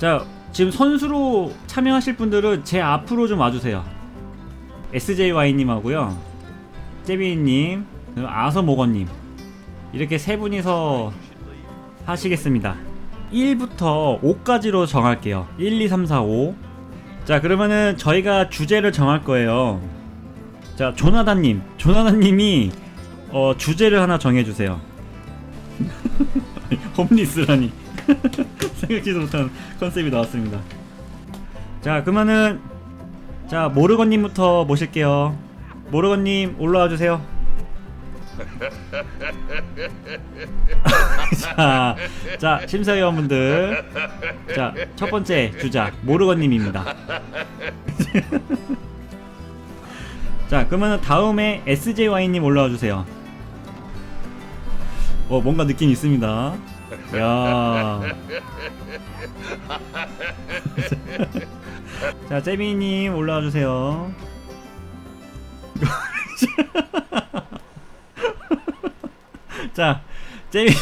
자, 지금 선수로 참여하실 분들은 제 앞으로 좀 와주세요. SJY님하고요. 제비님, 아서모건님. 이렇게 세 분이서 하시겠습니다. 1부터 5까지로 정할게요. 1, 2, 3, 4, 5. 자, 그러면은 저희가 주제를 정할 거예요. 자, 조나단님. 조나단님이 어, 주제를 하나 정해주세요. 홈리스라니. 생각지도 못한 컨셉이 나왔습니다. 자, 그러면은 자 모르건님부터 모실게요. 모르건님 올라와 주세요. 자, 자 심사위원분들, 자 첫 번째 주자 모르건님입니다. 자, 그러면은 다음에 SJY님 올라와 주세요. 어, 뭔가 느낌 있습니다. 야. 자, 제비님 올라와 주세요. 자, 제비.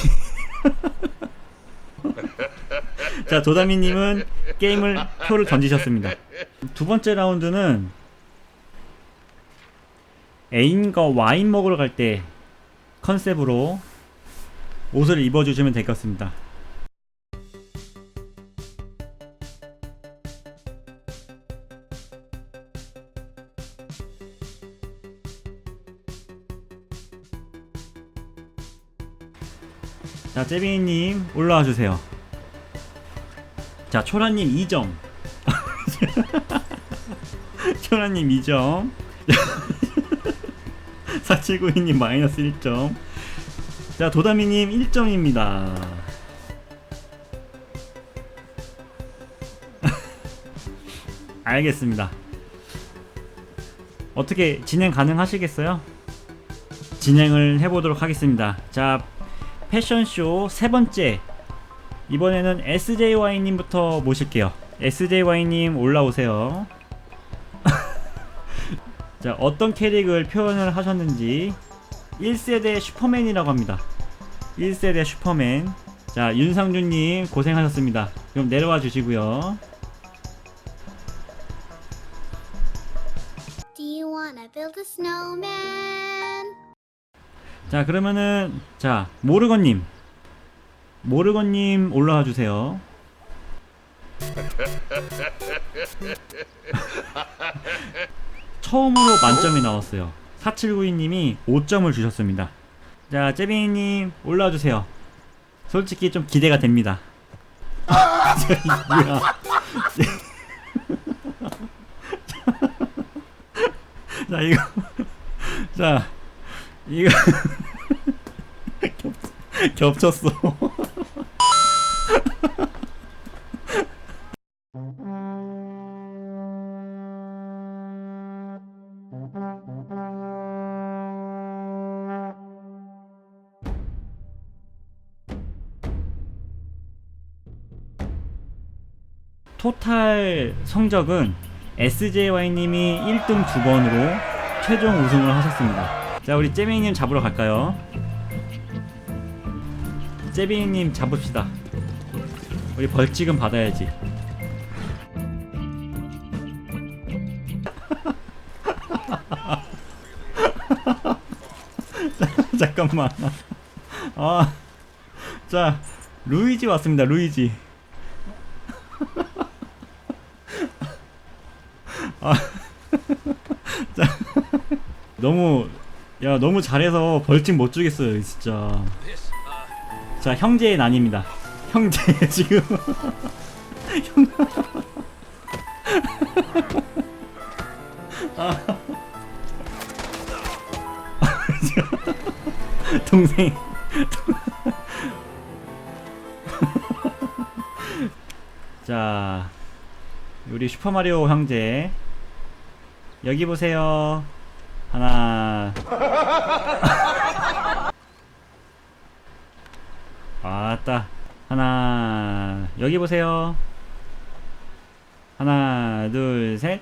자, 도다미님은 게임을 표를 던지셨습니다. 두 번째 라운드는 애인과 와인 먹으러 갈 때 컨셉으로 옷을 입어주시면 될 것 같습니다. 자, 제비님 올라와 주세요. 자, 초라님 2점. 초라님 2점. 4792님 마이너스 1점. 자, 도다미님 1점입니다. 알겠습니다. 어떻게 진행 가능하시겠어요? 진행을 해보도록 하겠습니다. 자, 패션쇼 세 번째. 이번에는 SJY님부터 모실게요. SJY님 올라오세요. 자, 어떤 캐릭을 표현을 하셨는지 1세대 슈퍼맨이라고 합니다. 1세대 슈퍼맨. 자, 윤상준님 고생하셨습니다. 그럼 내려와 주시고요. Do you wanna build a snowman? 자, 그러면은 자, 모르건 님. 모르건 님 올라와 주세요. 처음으로 만점이 나왔어요. 4792님이 5점을 주셨습니다. 자, 제빈님 올라와 주세요. 솔직히 좀 기대가 됩니다. 뭐야? 자, 이거 자, 이거 겹, 겹쳤어. 토탈 성적은 SJY님이 1등 두 번으로 최종 우승을 하셨습니다. 자, 우리 제빈님 잡으러 갈까요? 제빈님 잡읍시다. 우리 벌칙은 받아야지. 잠깐만. 아, 자, 루이지 왔습니다. 루이지. 아, 자, 너무 야 너무 잘해서 벌칙 못 주겠어요 진짜. 자 형제의 난입니다. 형제 지금 형. 아. 동생. 자, 우리 슈퍼마리오 형제 여기 보세요. 하나. 아따. 하나. 여기 보세요. 하나, 둘, 셋.